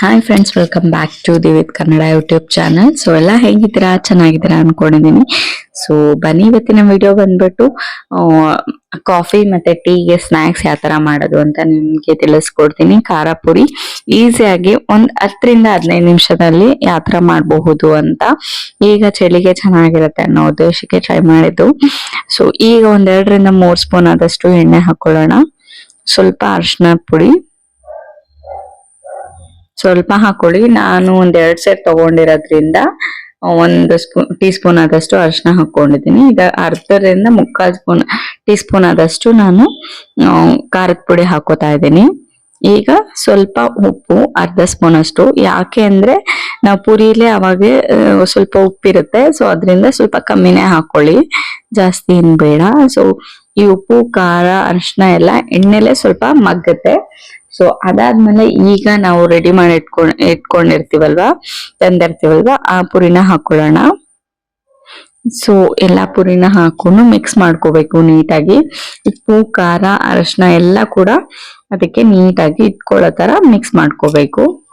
Hi friends welcome back to the with Kannada YouTube channel so ಎಲ್ಲ ಹೇಗಿದ್ದೀರಾ? ಚೆನ್ನಾಗಿದ್ದೀರಾ ಅನ್ಕೊಂಡಿದ್ದೀನಿ. ಸೊ ಬನ್ನಿ, ಇವತ್ತಿನ ವಿಡಿಯೋ ಬಂದ್ಬಿಟ್ಟು ಕಾಫಿ ಮತ್ತೆ ಟೀಗೆ ಸ್ನಾಕ್ಸ್ ಯಾವ ಥರ ಮಾಡೋದು ಅಂತ ನಿಮಗೆ ತಿಳಿಸ್ಕೊಡ್ತೀನಿ. ಖಾರ ಪುರಿ ಈಸಿಯಾಗಿ ಒಂದು ಹತ್ತರಿಂದ ಹದಿನೈದು ನಿಮಿಷದಲ್ಲಿ ಯಾವ ಥರ ಮಾಡಬಹುದು ಅಂತ ಈಗ ಚಳಿಗೆ ಚೆನ್ನಾಗಿರುತ್ತೆ ಅನ್ನೋ ಉದ್ದೇಶಕ್ಕೆ ಟ್ರೈ ಮಾಡಿದ್ದು. ಸೊ ಈಗ ಒಂದೆರಡರಿಂದ ಮೂರು ಸ್ಪೂನ್ ಆದಷ್ಟು ಎಣ್ಣೆ ಹಾಕೊಳ್ಳೋಣ. ಸ್ವಲ್ಪ ಅರಿಶಿನ ಪುಡಿ ಸ್ವಲ್ಪ ಹಾಕೊಳ್ಳಿ. ನಾನು ಒಂದ್ ಎರಡ್ ಸೆಟ್ ತಗೊಂಡಿರೋದ್ರಿಂದ ಒಂದು ಸ್ಪೂನ್ ಟೀ ಸ್ಪೂನ್ ಆದಷ್ಟು ಅರಿಶಿನ ಹಾಕೊಂಡಿದ್ದೀನಿ ಈಗ ಅರ್ಧರಿಂದ ಮುಕ್ಕಾಲ್ ಸ್ಪೂನ್ ಟೀ ಸ್ಪೂನ್ ಆದಷ್ಟು ನಾನು ಖಾರದ ಪುಡಿ ಹಾಕೋತಾ ಇದ್ದೀನಿ. ಈಗ ಸ್ವಲ್ಪ ಉಪ್ಪು, ಅರ್ಧ ಸ್ಪೂನ್ ಅಷ್ಟು. ಯಾಕೆ ಅಂದ್ರೆ ನಾವು ಪುರಿಲಿ ಅವಾಗೆ ಸ್ವಲ್ಪ ಉಪ್ಪಿರುತ್ತೆ. ಸೊ ಅದರಿಂದ ಸ್ವಲ್ಪ ಕಮ್ಮಿನೇ ಹಾಕೊಳ್ಳಿ. ಜಾಸ್ತಿ ಏನು ಬೇಡ. ಸೊ ಈ ಉಪ್ಪು, ಖಾರ ಅರಿಶಿನ ಎಲ್ಲ ಎಣ್ಣೆಲೆ ಸ್ವಲ್ಪ ಮಗ್ಗುತ್ತೆ. ಸೊ ಅದಾದ್ಮೇಲೆ ಈಗ ನಾವು ರೆಡಿ ಮಾಡಿ ಇಟ್ಕೊಂಡ್ ಇಟ್ಕೊಂಡಿರ್ತೀವಲ್ವಾ? ತಂದಿರ್ತೀವಲ್ವಾ? ಆ ಪುರಿನ ಹಾಕೊಳ್ಳೋಣ. ಸೊ ಎಲ್ಲಾ ಪುರಿನ ಹಾಕೊಂಡು ಮಿಕ್ಸ್ ಮಾಡ್ಕೋಬೇಕು ನೀಟಾಗಿ. ಉಪ್ಪು, ಖಾರ, ಅರಶಿನ ಎಲ್ಲ ಕೂಡ ಅದಕ್ಕೆ ನೀಟಾಗಿ ಇಟ್ಕೊಳ್ಳೋ ತರ ಮಿಕ್ಸ್ ಮಾಡ್ಕೋಬೇಕು.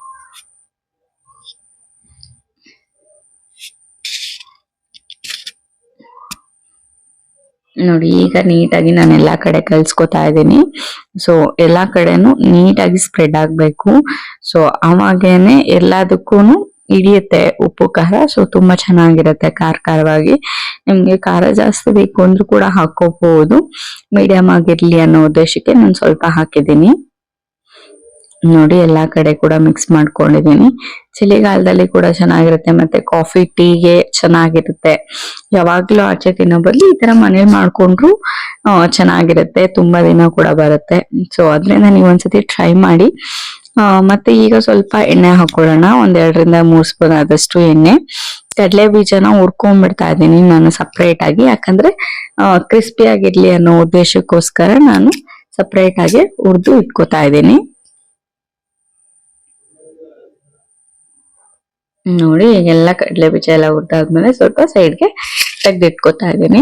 ನೋಡಿ, ಈಗ ನೀಟಾಗಿ ನಾನು ಎಲ್ಲಾ ಕಡೆ ಕಲ್ಸ್ಕೊತಾ ಇದ್ದೀನಿ. ಸೊ ಎಲ್ಲಾ ಕಡೆನು ನೀಟಾಗಿ ಸ್ಪ್ರೆಡ್ ಆಗಬೇಕು. ಸೊ ಅವಾಗೇನೆ ಎಲ್ಲದಕ್ಕೂ ಹಿಡಿಯುತ್ತೆ ಉಪ್ಪು, ಖಾರ. ಸೊ ತುಂಬಾ ಚೆನ್ನಾಗಿರುತ್ತೆ ಖಾರ ಖಾರವಾಗಿ. ನಿಮ್ಗೆ ಖಾರ ಜಾಸ್ತಿ ಬೇಕು ಅಂದ್ರೂ ಕೂಡ ಹಾಕೋಬಹುದು ಮೀಡಿಯಂ ಆಗಿರ್ಲಿ ಅನ್ನೋ ಉದ್ದೇಶಕ್ಕೆ ನಾನು ಸ್ವಲ್ಪ ಹಾಕಿದ್ದೀನಿ. ನೋಡಿ ಎಲ್ಲಾ ಕಡೆ ಕೂಡ ಮಿಕ್ಸ್ ಮಾಡ್ಕೊಂಡಿದ್ದೀನಿ. ಚಳಿಗಾಲದಲ್ಲಿ ಕೂಡ ಚೆನ್ನಾಗಿರುತ್ತೆ ಮತ್ತೆ ಕಾಫಿ ಟೀಗೆ ಚೆನ್ನಾಗಿರುತ್ತೆ. ಯಾವಾಗ್ಲೂ ಆಚೆ ತಿನ್ನೋ ಬದಲು ಈ ತರ ಮನೇಲಿ ಮಾಡ್ಕೊಂಡ್ರು ಚೆನ್ನಾಗಿರುತ್ತೆ. ತುಂಬಾ ದಿನ ಕೂಡ ಬರುತ್ತೆ. ಸೊ ಅದ್ರಿಂದ ನೀವು ಒಂದ್ಸತಿ ಟ್ರೈ ಮಾಡಿ. ಮತ್ತೆ ಈಗ ಸ್ವಲ್ಪ ಎಣ್ಣೆ ಹಾಕೊಳ್ಳೋಣ. ಒಂದ್ ಎರಡರಿಂದ ಮೂರ್ ಸ್ಪೂನ್ ಆದಷ್ಟು ಎಣ್ಣೆ. ಕಡಲೆ ಬೀಜನ ಹುರ್ಕೊಂಡ್ಬಿಡ್ತಾ ಇದ್ದೀನಿ ನಾನು ಸಪ್ರೇಟ್ ಆಗಿ. ಯಾಕಂದ್ರೆ ಕ್ರಿಸ್ಪಿ ಆಗಿರ್ಲಿ ಅನ್ನೋ ಉದ್ದೇಶಕ್ಕೋಸ್ಕರ ನಾನು ಸಪ್ರೇಟ್ ಆಗಿ ಹುರಿದು ಇಟ್ಕೋತಾ ಇದ್ದೀನಿ. ನೋಡಿ, ಈಗೆಲ್ಲ ಕಡಲೆ ಬೀಜ ಎಲ್ಲ ಹುರಿದಾದ್ಮೇಲೆ ಸ್ವಲ್ಪ ಸೈಡ್ಗೆ ತೆಗ್ದಿಟ್ಕೋತಾ ಇದ್ದೀನಿ.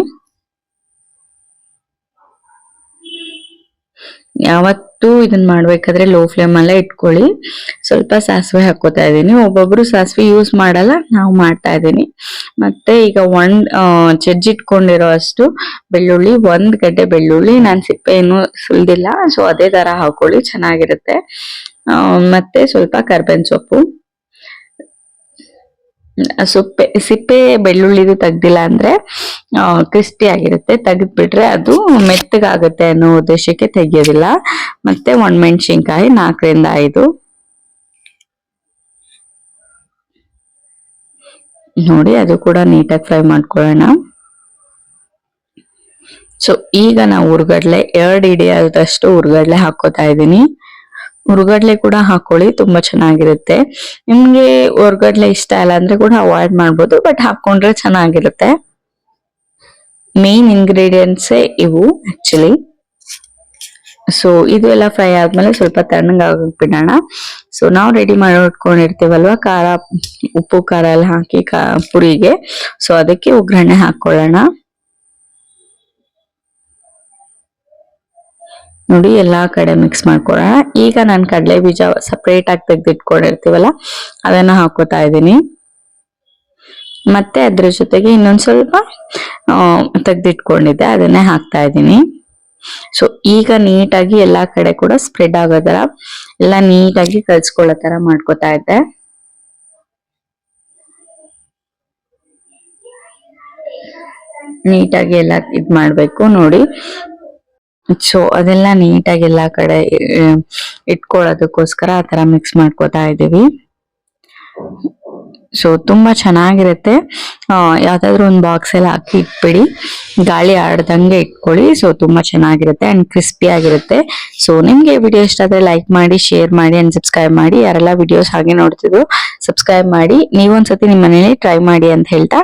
ಯಾವತ್ತೂ ಇದನ್ನ ಮಾಡ್ಬೇಕಾದ್ರೆ ಲೋ ಫ್ಲೇಮ್ ಅಲ್ಲೇ ಇಟ್ಕೊಳ್ಳಿ. ಸ್ವಲ್ಪ ಸಾಸಿವೆ ಹಾಕೋತಾ ಇದ್ದೀನಿ. ಒಬ್ಬೊಬ್ರು ಸಾಸಿವೆ ಯೂಸ್ ಮಾಡಲ್ಲ, ನಾವು ಮಾಡ್ತಾ ಇದ್ದೀನಿ. ಮತ್ತೆ ಈಗ ಒಂದ್ ಜಜ್ಜಿಟ್ಕೊಂಡಿರೋ ಅಷ್ಟು ಬೆಳ್ಳುಳ್ಳಿ, ಒಂದ್ ಗಡ್ಡೆ ಬೆಳ್ಳುಳ್ಳಿ ನಾನು ಸಿಪ್ಪೆ ಏನು ಸುಲ್ದಿಲ್ಲ. ಸೊ ಅದೇ ತರ ಹಾಕೊಳ್ಳಿ, ಚೆನ್ನಾಗಿರುತ್ತೆ. ಮತ್ತೆ ಸ್ವಲ್ಪ ಕರ್ಬೇವಿನ ಸೊಪ್ಪು. ಸೊಪ್ಪೆ, ಸಿಪ್ಪೆ ಬೆಳ್ಳುಳ್ಳಿದು ತೆಗ್ದಿಲ್ಲ ಅಂದ್ರೆ ಕ್ರಿಸ್ಪಿ ಆಗಿರುತ್ತೆ. ತೆಗೆದ್ಬಿಟ್ರೆ ಅದು ಮೆತ್ತಗಾಗುತ್ತೆ ಅನ್ನೋ ಉದ್ದೇಶಕ್ಕೆ ತೆಗಿಯೋದಿಲ್ಲ. ಮತ್ತೆ ಒಣಮೆಣಸಿನ್ಕಾಯಿ ನಾಲ್ಕರಿಂದ ಐದು. ನೋಡಿ, ಅದು ಕೂಡ ನೀಟಾಗಿ ಫ್ರೈ ಮಾಡ್ಕೊಳ್ಳೋಣ. ಸೊ ಈಗ ನಾವು ಉರ್ಗಡ್ಲೆ, ಎರಡು ಇಡಿಯಾದಷ್ಟು ಉರ್ಗಡ್ಲೆ ಹಾಕೋತಾ ಇದ್ದೀನಿ. ಉರ್ಗಡ್ಲೆ ಕೂಡ ಹಾಕೊಳ್ಳಿ, ತುಂಬಾ ಚೆನ್ನಾಗಿರುತ್ತೆ. ನಿಮ್ಗೆ ಉರ್ಗಡ್ಲೆ ಇಷ್ಟ ಇಲ್ಲ ಅಂದ್ರೆ ಕೂಡ ಅವಾಯ್ಡ್ ಮಾಡ್ಬೋದು ಬಟ್ ಹಾಕೊಂಡ್ರೆ ಚೆನ್ನಾಗಿರುತ್ತೆ. ಮೇನ್ ಇಂಗ್ರೀಡಿಯೆಂಟ್ಸೇ ಇವು ಆಕ್ಚುಲಿ ಸೊ ಇದು ಎಲ್ಲ ಫ್ರೈ ಆದ್ಮೇಲೆ ಸ್ವಲ್ಪ ತಣ್ಣಗಾಗಕ್ ಬಿಡೋಣ. ಸೊ ನಾವು ರೆಡಿ ಮಾಡಿ ಇಟ್ಕೊಂಡಿರ್ತೀವಲ್ವಾ ಖಾರ, ಉಪ್ಪು, ಖಾರ ಎಲ್ಲ ಹಾಕಿ ಕಾ ಪುರಿಗೆ. ಸೊ ಅದಕ್ಕೆ ಒಗ್ಗರಣೆ ಹಾಕೊಳ್ಳೋಣ. ನೋಡಿ ಎಲ್ಲಾ ಕಡೆ ಮಿಕ್ಸ್ ಮಾಡ್ಕೊಳ್ಳೋಣ ಈಗ ನಾನು ಕಡಲೆ ಬೀಜ ಸಪ್ರೇಟ್ ಆಗಿ ತೆಗೆದಿಟ್ಕೊಂಡಿರ್ತೀವಲ್ಲ, ಅದನ್ನ ಹಾಕೋತಾ ಇದ್ದೀನಿ. ಮತ್ತೆ ಅದ್ರ ಜೊತೆಗೆ ಇನ್ನೊಂದ್ ಸ್ವಲ್ಪ ತೆಗ್ದಿಟ್ಕೊಂಡಿದ್ದೆ, ಅದನ್ನೇ ಹಾಕ್ತಾ ಇದ್ದೀನಿ. ಸೊ ಈಗ ನೀಟಾಗಿ ಎಲ್ಲಾ ಕಡೆ ಕೂಡ ಸ್ಪ್ರೆಡ್ ಆಗೋ ತರ ಎಲ್ಲ ನೀಟಾಗಿ ಕಲ್ಸ್ಕೊಳ್ಳೋ ತರ ಮಾಡ್ಕೊತಾ ಇದ್ದೆ. ನೀಟಾಗಿ ಎಲ್ಲ ಇದ್ ಮಾಡ್ಬೇಕು, ನೋಡಿ. ಸೊ ಅದೆಲ್ಲ ನೀಟಾಗಿ ಎಲ್ಲಾ ಕಡೆ ಇಟ್ಕೊಳ್ಳೋದಕ್ಕೋಸ್ಕರ ಆ ತರ ಮಿಕ್ಸ್ ಮಾಡ್ಕೋತಾ ಇದ್ದೀವಿ. ಸೊ ತುಂಬಾ ಚೆನ್ನಾಗಿರುತ್ತೆ. ಯಾವ್ದಾದ್ರು ಒಂದು ಬಾಕ್ಸ್ ಎಲ್ಲ ಹಾಕಿ ಇಟ್ಬಿಡಿ. ಗಾಳಿ ಆಡ್ದಂಗೆ ಇಟ್ಕೊಳ್ಳಿ. ಸೊ ತುಂಬಾ ಚೆನ್ನಾಗಿರುತ್ತೆ ಅಂಡ್ ಕ್ರಿಸ್ಪಿ ಆಗಿರುತ್ತೆ. ಸೊ ನಿಮ್ಗೆ ವಿಡಿಯೋ ಇಷ್ಟ ಆದರೆ ಲೈಕ್ ಮಾಡಿ ಶೇರ್ ಮಾಡಿ ಅಂಡ್ ಸಬ್ಸ್ಕ್ರೈಬ್ ಮಾಡಿ. ಯಾರೆಲ್ಲ ವಿಡಿಯೋಸ್ ಹಾಗೆ ನೋಡ್ತಿದ್ರು ಸಬ್ಸ್ಕ್ರೈಬ್ ಮಾಡಿ. ನೀವೊಂದ್ಸತಿ ನಿಮ್ಮ ಮನೇಲಿ ಟ್ರೈ ಮಾಡಿ ಅಂತ ಹೇಳ್ತಾ